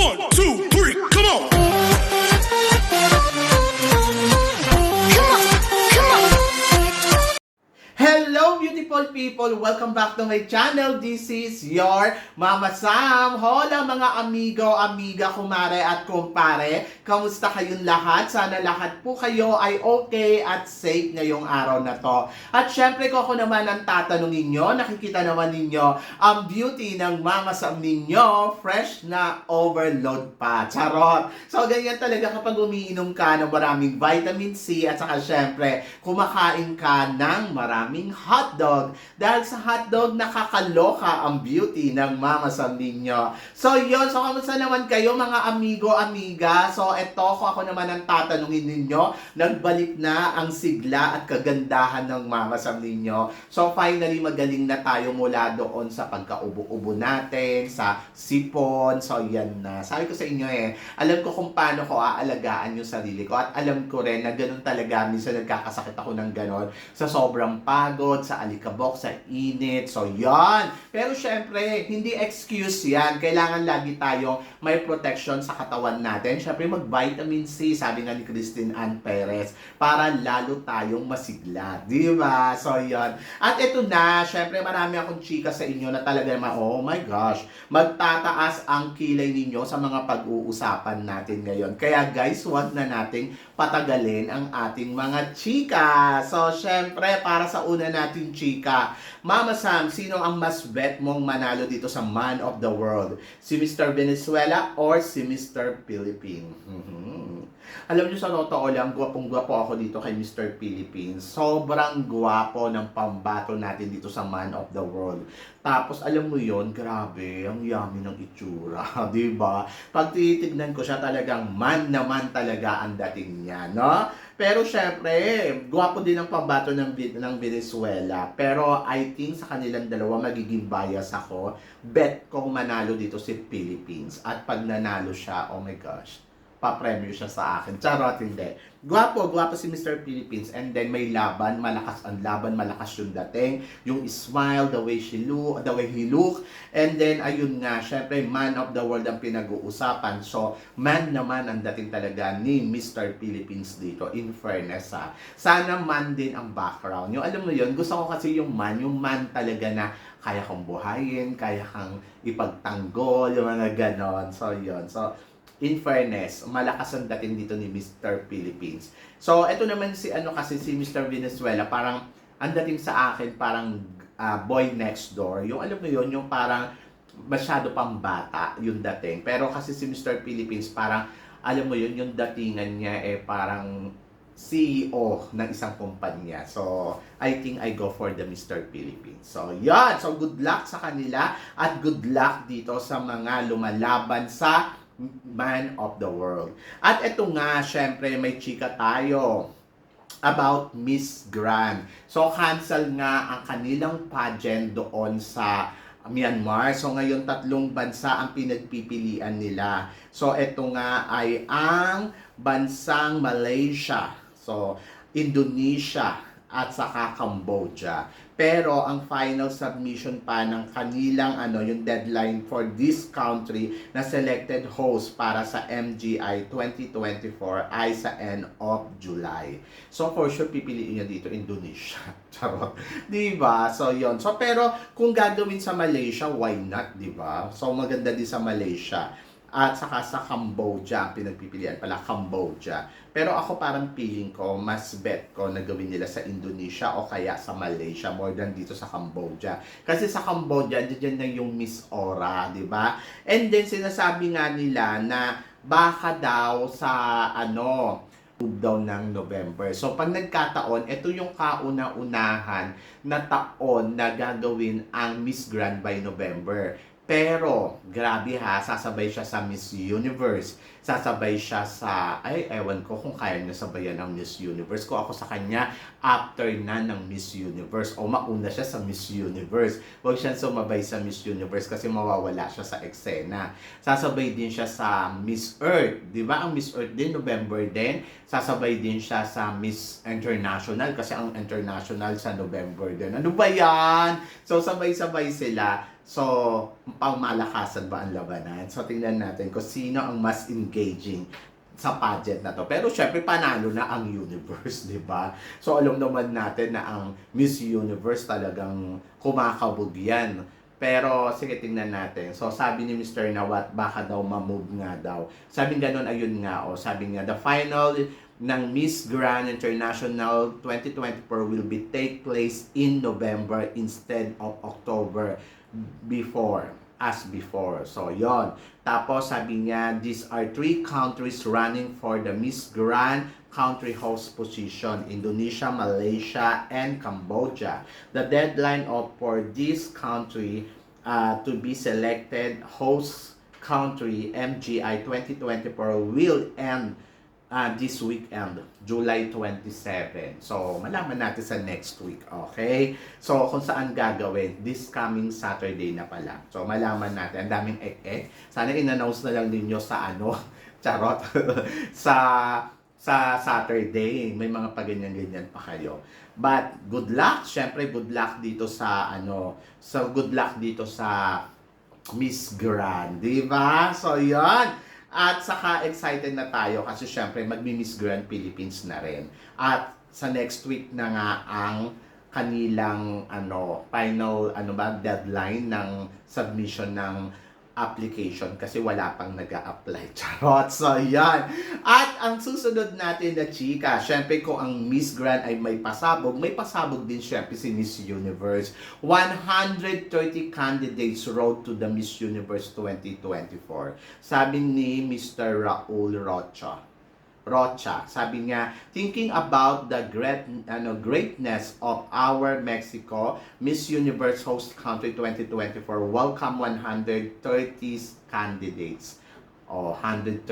One, two, Beautiful people! Welcome back to my channel. This is your Mama Sam. Hola mga amigo, amiga, kumare at kumpare. Kamusta kayong lahat? Sana lahat po kayo ay okay at safe ngayong araw na to. At syempre ko ako naman ang tatanungin nyo, nakikita naman ninyo ang beauty ng Mama Sam ninyo, fresh na overload pa. Charot! So ganyan talaga kapag umiinom ka ng maraming vitamin C at saka syempre kumakain ka ng maraming hotdog. Dahil sa hotdog, nakakaloka ang beauty ng Mama Sam ninyo. So yun, so kamusta naman kayo mga amigo, amiga? So eto ko ako naman ang tatanungin ninyo. Nagbalik na ang sigla at kagandahan ng Mama Sam ninyo. So finally, magaling na tayo mula doon sa pagkaubo-ubo natin, sa sipon. So yan na. Sabi ko sa inyo eh, alam ko kung paano ko aalagaan yung sarili ko at alam ko rin na ganun talaga. Minsan nagkakasakit ako ng ganon sa sobrang pagod, sa alikabok, sa init. So yan. Pero syempre, hindi excuse yan. Kailangan lagi tayo may protection sa katawan natin. Syempre, mag-vitamin C, sabi nga ni Christine Ann Perez, para lalo tayong masigla. Di ba? So, yan. At ito na, syempre, marami akong chika sa inyo na talaga oh my gosh, magtataas ang kilay ninyo sa mga pag-uusapan natin ngayon. Kaya guys, huwag na nating patagalin ang ating mga chika. So, syempre, para sa una nating chika, Mama Sam, sino ang mas bet mong manalo dito sa Man of the World? Si Mr. Venezuela or si Mr. Philippine? Mhm. Alam niyo sa totoo lang, gwapong-gwapo ako dito kay Mr. Philippines. Sobrang gwapo ng pambato natin dito sa Man of the World. Tapos alam mo yon grabe, ang yummy ng itsura, 'di ba? Pag titignan ko siya talagang man naman talaga ang dating niya, no? Pero syempre, gwapo din ang pambato ng, ng Venezuela. Pero I think sa kanilang dalawa magiging bias ako. Bet ko manalo dito si Philippines. At pag nanalo siya, oh my gosh, pa-premyo siya sa akin. Charot, hindi. Gwapo, gwapo si Mr. Philippines. And then may laban, malakas ang laban, malakas yung dating. Yung smile, the way she look, the way he look. And then, ayun nga, syempre, man of the world ang pinag-uusapan. So, man naman ang dating talaga ni Mr. Philippines dito, in fairness ha. Sana man din ang background. Yung alam mo yun, gusto ko kasi yung man, yung man talaga na kaya kang buhayin, kaya kang ipagtanggol, yung mga ganon. So, yun. So, in fairness, malakas ang dating dito ni Mr. Philippines. So, ito naman si ano kasi si Mr. Venezuela, parang ang dating sa akin parang ah, boy next door. Yung alam mo yun, yung parang masyado pang bata yung dating. Pero kasi si Mr. Philippines parang alam mo yun, yung datingan niya eh parang CEO ng isang kumpanya. So, I think I go for the Mr. Philippines. So, yan. So, good luck sa kanila at good luck dito sa mga lumalaban sa Man of the World. At ito nga, syempre, may chika tayo about Miss Grand. So, cancel nga ang kanilang pageant doon sa Myanmar. So, ngayon tatlong bansa ang pinagpipilian nila. So, ito nga ay ang bansang Malaysia. So, Indonesia at saka Cambodia. Pero ang final submission pa ng kanilang ano yung deadline for this country na selected host para sa MGI 2024 ay sa end of July. So for sure pipiliin niya dito Indonesia. Charot. 'Di ba? So yon. So pero kung gagawin sa Malaysia, why not, 'di ba? So maganda din sa Malaysia at saka sa Cambodia, pinagpipilian pala Cambodia. Pero ako parang feeling ko, mas bet ko na gawin nila sa Indonesia o kaya sa Malaysia more than dito sa Cambodia. Kasi sa Cambodia, diyan na yung Miss Aura, di ba? And then sinasabi nga nila na baka daw sa ano, daw ng November. So pag nagkataon, ito yung kauna-unahan na taon na gagawin ang Miss Grand by November. Pero, grabe ha, sasabay siya sa Miss Universe. Sasabay siya sa, ay, ewan ko kung kaya niya sabayan ng Miss Universe. Kung ako sa kanya, after na ng Miss Universe. O mauna siya sa Miss Universe. Huwag siyang sumabay sa Miss Universe kasi mawawala siya sa eksena. Sasabay din siya sa Miss Earth. Di ba? Ang Miss Earth din, November din. Sasabay din siya sa Miss International kasi ang International sa November din. Ano ba yan? So, sabay-sabay sila. So, pangmalakasan ba ang labanan? So, tingnan natin kung sino ang mas engaging sa pageant na to. Pero syempre panalo na ang universe, 'di ba? So alam naman natin na ang Miss Universe talagang kumakabog yan. Pero sige tingnan natin. So sabi ni Mr. Nawat baka daw ma-move nga daw. Sabi ganun ayun nga o sabi nga the final ng Miss Grand International 2024 will be take place in November instead of October before as before. So, yon. Tapos, sabi niya, these are three countries running for the Miss Grand country host position, Indonesia, Malaysia, and Cambodia. The deadline of for this country uh, to be selected host country, MGI 2024, will end uh, this weekend, July 27. So, malaman natin sa next week, okay? So, kung saan gagawin, this coming Saturday na pala. So, malaman natin. Ang daming ek-ek. Sana in-announce na lang ninyo sa ano, charot, sa sa Saturday. May mga paganyan-ganyan pa kayo. But, good luck. Siyempre, good luck dito sa ano, so good luck dito sa Miss Grand, di ba? So, yan. At saka excited na tayo kasi syempre magmi-Miss Grand Philippines na rin. At sa next week na nga ang kanilang ano final ano ba deadline ng submission ng application kasi wala pang nag apply Charot. So, yan. At ang susunod natin na chika, syempre kung ang Miss Grand ay may pasabog, may pasabog din syempre si Miss Universe. 130 candidates road to the Miss Universe 2024. Sabi ni Mr. Raul Rocha. Rocha. Sabi niya, thinking about the great ano greatness of our Mexico Miss Universe host country 2024. Welcome 130 candidates o 130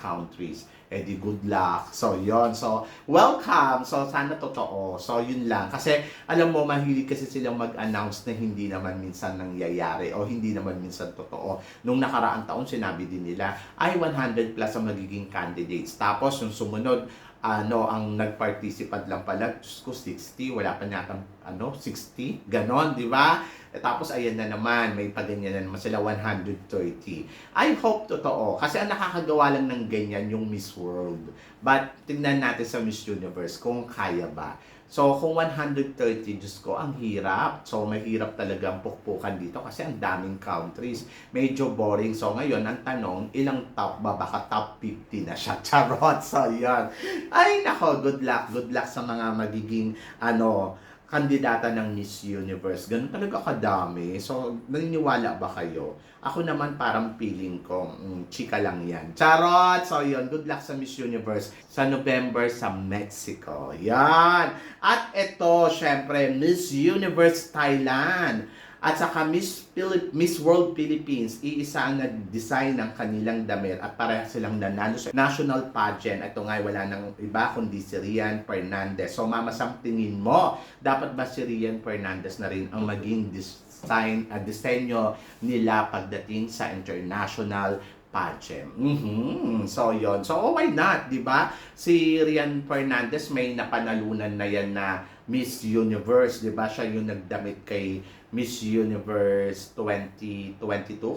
countries. Eh di good luck. So yon So welcome. So sana totoo. So yun lang. Kasi alam mo mahilig kasi silang mag-announce na hindi naman minsan nangyayari o hindi naman minsan totoo. Nung nakaraang taon sinabi din nila ay 100 plus ang magiging candidates. Tapos yung sumunod ano, ang nag-participant lang pala, Diyos ko, 60, wala pa yata, ano, 60, ganon, di ba? E, tapos, ayan na naman, may paganyan na naman sila, 130. I hope totoo, kasi ang nakakagawa lang ng ganyan yung Miss World. But, tingnan natin sa Miss Universe kung kaya ba. So, kung 130, Diyos ko, ang hirap. So, mahirap talaga ang pukpukan dito kasi ang daming countries. Medyo boring. So, ngayon, ang tanong, ilang top ba? Baka top 50 na siya. Charot. So, yan. Ay, nako, good luck. Good luck sa mga magiging, ano, kandidata ng Miss Universe. Ganun talaga kadami. So, naniniwala ba kayo? Ako naman parang feeling ko, mm, chika lang yan. Charot! So, yun. Good luck sa Miss Universe sa November sa Mexico. Yan! At ito, syempre, Miss Universe Thailand. At saka Miss, Philip, Miss World Philippines, iisa ang nag-design ng kanilang damit at pareha silang nanalo sa national pageant. Ito nga, wala nang iba kundi si Rian Fernandez. So, mama, tingin mo, dapat ba si Rian Fernandez na rin ang maging design, uh, disenyo nila pagdating sa international pageant. Mhm. So, yon So, oh, why not, ba? Si Rian Fernandez may napanalunan na yan na Miss Universe, di ba? Siya yung nagdamit kay Miss Universe 2022,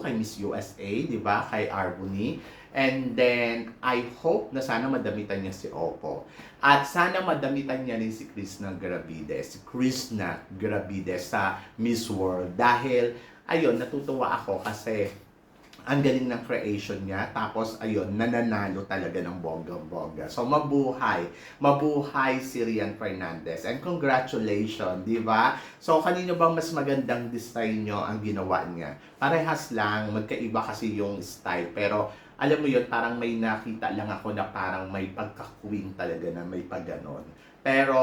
kay Miss USA, di ba? Kay Arbony. And then, I hope na sana madamitan niya si Oppo. At sana madamitan niya rin si Krishna Gravides. Si Krishna Gravides sa Miss World. Dahil, ayun, natutuwa ako kasi ang galing ng creation niya. Tapos, ayun, nananalo talaga ng bongga-bongga. So, mabuhay. Mabuhay si Rian Fernandez. And congratulations, di ba? So, kanino bang mas magandang design nyo ang ginawa niya? Parehas lang, magkaiba kasi yung style. Pero, alam mo yun, parang may nakita lang ako na parang may pagkakuwing talaga na may pagganon. Pero,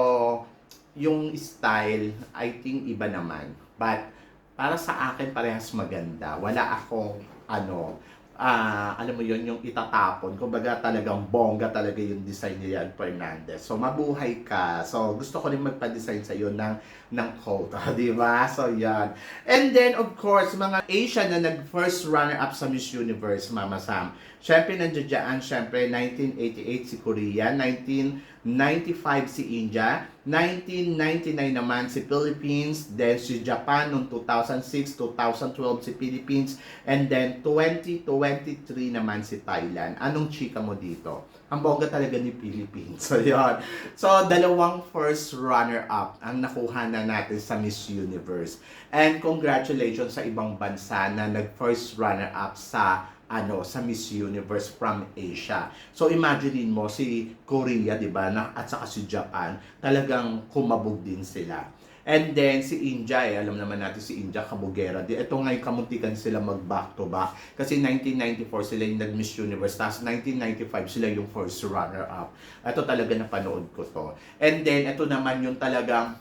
yung style, I think iba naman. But, para sa akin, parehas maganda. Wala akong ano, ah, alam mo yun, yung itatapon. Kumbaga talagang bongga talaga yung design ni Yan Fernandez. So, mabuhay ka. So, gusto ko rin magpa-design sa iyo ng, ng coat. di ba? So, yan. And then, of course, mga Asian na nag-first runner-up sa Miss Universe, Mama Sam. Siyempre, nandiyan siyempre, 1988 si Korea, 1995 si India, 1999 naman si Philippines, then si Japan noong 2006, 2012 si Philippines, and then 2023 naman si Thailand. Anong chika mo dito? Ang bongga talaga ni Philippines. So, yun. So, dalawang first runner-up ang nakuha na natin sa Miss Universe. And congratulations sa ibang bansa na nag-first runner-up sa ano sa Miss Universe from Asia. So imagine mo si Korea, 'di ba, na at saka si Japan, talagang kumabog din sila. And then si India, eh, alam naman natin si India kabugera. Di ito nga yung kamuntikan sila mag back to back kasi 1994 sila yung nag-Miss Universe tapos 1995 sila yung first runner up. Ito talaga napanood ko to. And then ito naman yung talagang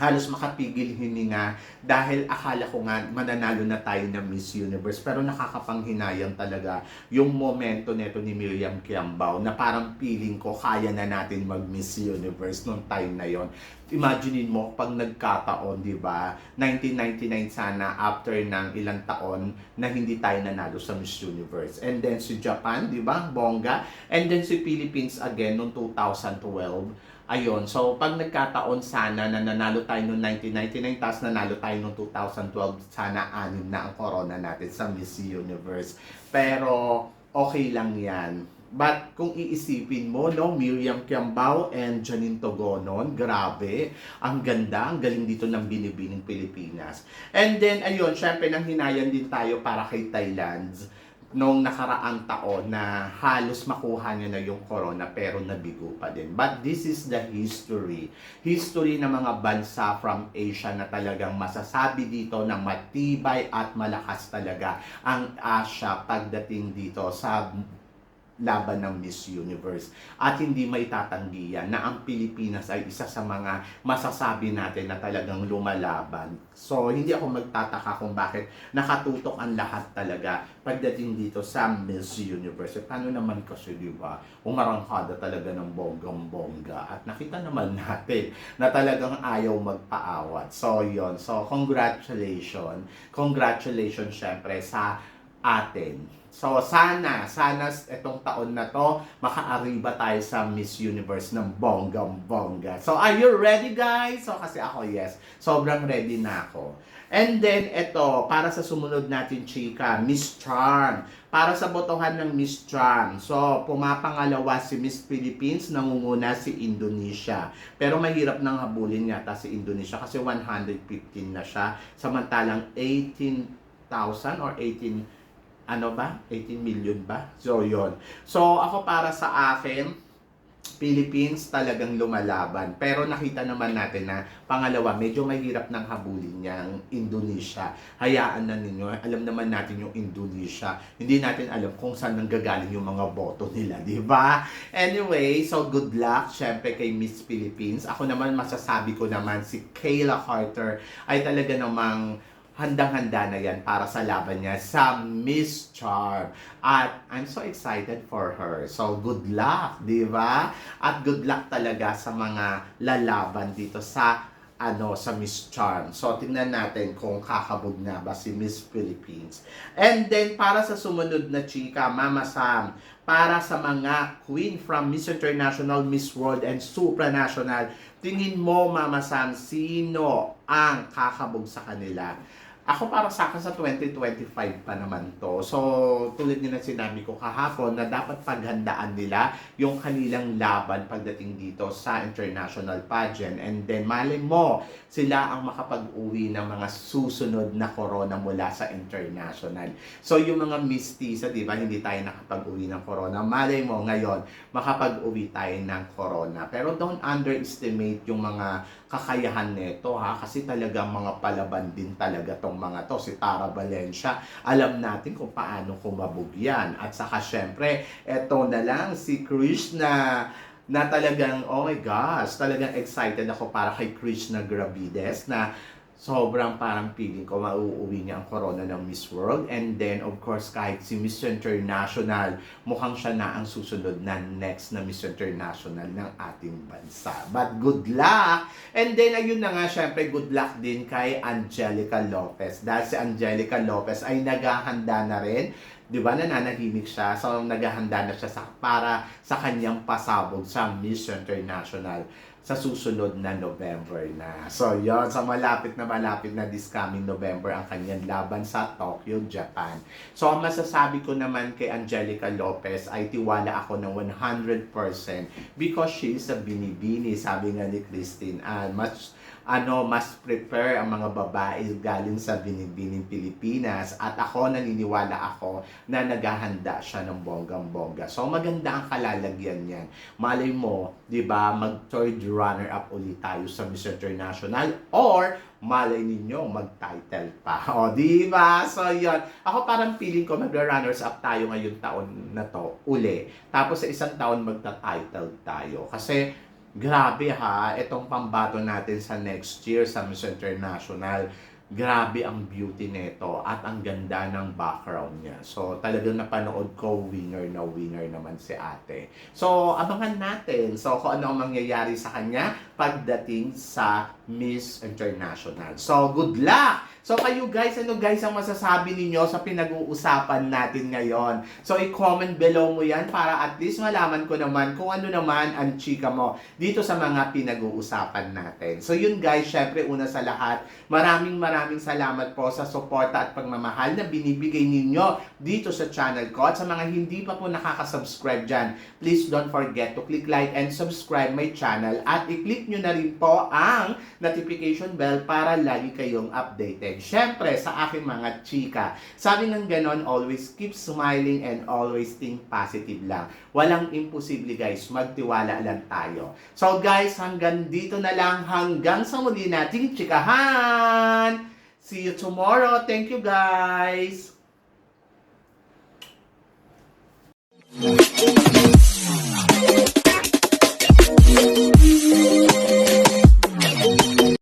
halos makapigil hininga dahil akala ko nga mananalo na tayo ng Miss Universe. Pero nakakapanghinayang talaga yung momento neto ni Miriam Kiambao na parang feeling ko kaya na natin mag Miss Universe nung time na yon Imaginein mo pag nagkataon, di ba? 1999 sana after ng ilang taon na hindi tayo nanalo sa Miss Universe. And then si Japan, di ba? Bongga. And then si Philippines again noong 2012 Ayun, so pag nagkataon sana na nanalo tayo noong 1999, tapos nanalo tayo noong 2012, sana anim na ang corona natin sa Miss Universe. Pero okay lang yan. But kung iisipin mo, no, Miriam Kiambao and Janine Togonon, grabe, ang ganda, ang galing dito ng binibining Pilipinas. And then, ayun, syempre nang hinayan din tayo para kay Thailand nung nakaraang taon na halos makuha niya na yung corona pero nabigo pa din. But this is the history. History ng mga bansa from Asia na talagang masasabi dito na matibay at malakas talaga ang Asia pagdating dito sa laban ng Miss Universe. At hindi may tatanggi yan na ang Pilipinas ay isa sa mga masasabi natin na talagang lumalaban. So, hindi ako magtataka kung bakit nakatutok ang lahat talaga pagdating dito sa Miss Universe. E, paano naman kasi, di ba, umarangkada talaga ng bonggang-bongga. At nakita naman natin na talagang ayaw magpaawat. So, yon So, congratulations. Congratulations, syempre, sa atin. So, sana, sana itong taon na to, makaariba tayo sa Miss Universe ng bonggang-bongga. So, are you ready, guys? So, kasi ako, yes. Sobrang ready na ako. And then, ito, para sa sumunod natin, chika, Miss Charm. Para sa botohan ng Miss Charm. So, pumapangalawa si Miss Philippines, nangunguna si Indonesia. Pero mahirap nang habulin yata si Indonesia kasi 115 na siya. Samantalang 18,000 or 18 ano ba? 18 million ba? So, yon So, ako para sa akin, Philippines talagang lumalaban. Pero nakita naman natin na pangalawa, medyo mahirap ng habulin niyang Indonesia. Hayaan na ninyo. Alam naman natin yung Indonesia. Hindi natin alam kung saan nanggagaling yung mga boto nila, di ba? Anyway, so good luck syempre kay Miss Philippines. Ako naman masasabi ko naman si Kayla Carter ay talaga namang handang-handa na yan para sa laban niya sa Miss Charm. At I'm so excited for her. So, good luck, di ba? At good luck talaga sa mga lalaban dito sa ano sa Miss Charm. So, tingnan natin kung kakabog na ba si Miss Philippines. And then, para sa sumunod na chika, Mama Sam, para sa mga queen from Miss International, Miss World, and Supranational, tingin mo, Mama Sam, sino ang kakabog sa kanila? Ako para sa akin sa 2025 pa naman to. So, tulad nila sinabi ko kahapon na dapat paghandaan nila yung kanilang laban pagdating dito sa international pageant. And then, mali mo, sila ang makapag-uwi ng mga susunod na corona mula sa international. So, yung mga mistisa, di ba, hindi tayo nakapag-uwi ng corona. Malay mo, ngayon, makapag-uwi tayo ng corona. Pero don't underestimate yung mga kakayahan nito ha kasi talagang mga palaban din talaga tong mga to si Tara Valencia. Alam natin kung paano kumabog yan at saka syempre eto na lang si Krishna na talagang oh my gosh talagang excited ako para kay Krishna Gravides na sobrang parang feeling ko mauuwi niya ang corona ng Miss World. And then, of course, kahit si Miss International, mukhang siya na ang susunod na next na Miss International ng ating bansa. But good luck! And then, ayun na nga, syempre, good luck din kay Angelica Lopez. Dahil si Angelica Lopez ay naghahanda na rin 'di ba nananahimik siya so naghahanda na siya sa para sa kanyang pasabog sa Miss International sa susunod na November na. So, yon sa malapit na malapit na this coming November ang kanyang laban sa Tokyo, Japan. So, ang masasabi ko naman kay Angelica Lopez ay tiwala ako ng 100% because she is a binibini, sabi nga ni Christine. And much ano, mas prepare ang mga babae galing sa binibining Pilipinas at ako naniniwala ako na naghahanda siya ng bonggang-bongga. So maganda ang kalalagyan niyan. Malay mo, 'di ba, mag third runner up ulit tayo sa Miss International or malay ninyo mag-title pa. O, di ba? So, yun. Ako parang feeling ko mag-runners up tayo ngayon taon na to, uli. Tapos sa isang taon magta-title tayo. Kasi, grabe ha, itong pambato natin sa next year sa Miss International, grabe ang beauty nito at ang ganda ng background niya. So, talagang napanood ko, winner na winner naman si ate. So, abangan natin. So, kung ano ang mangyayari sa kanya pagdating sa Miss International. So, good luck! So, kayo guys, ano guys ang masasabi ninyo sa pinag-uusapan natin ngayon? So, i-comment below mo yan para at least malaman ko naman kung ano naman ang chika mo dito sa mga pinag-uusapan natin. So, yun guys, syempre una sa lahat, maraming maraming salamat po sa suporta at pagmamahal na binibigay ninyo dito sa channel ko. At sa mga hindi pa po nakaka-subscribe dyan, please don't forget to click like and subscribe my channel at i-click nyo na rin po ang notification bell para lagi kayong updated. Syempre, sa aking mga chika, sabi ng ganon, always keep smiling and always think positive lang. Walang imposible guys, magtiwala lang tayo. So guys, hanggang dito na lang, hanggang sa muli nating chikahan! See you tomorrow. Thank you guys!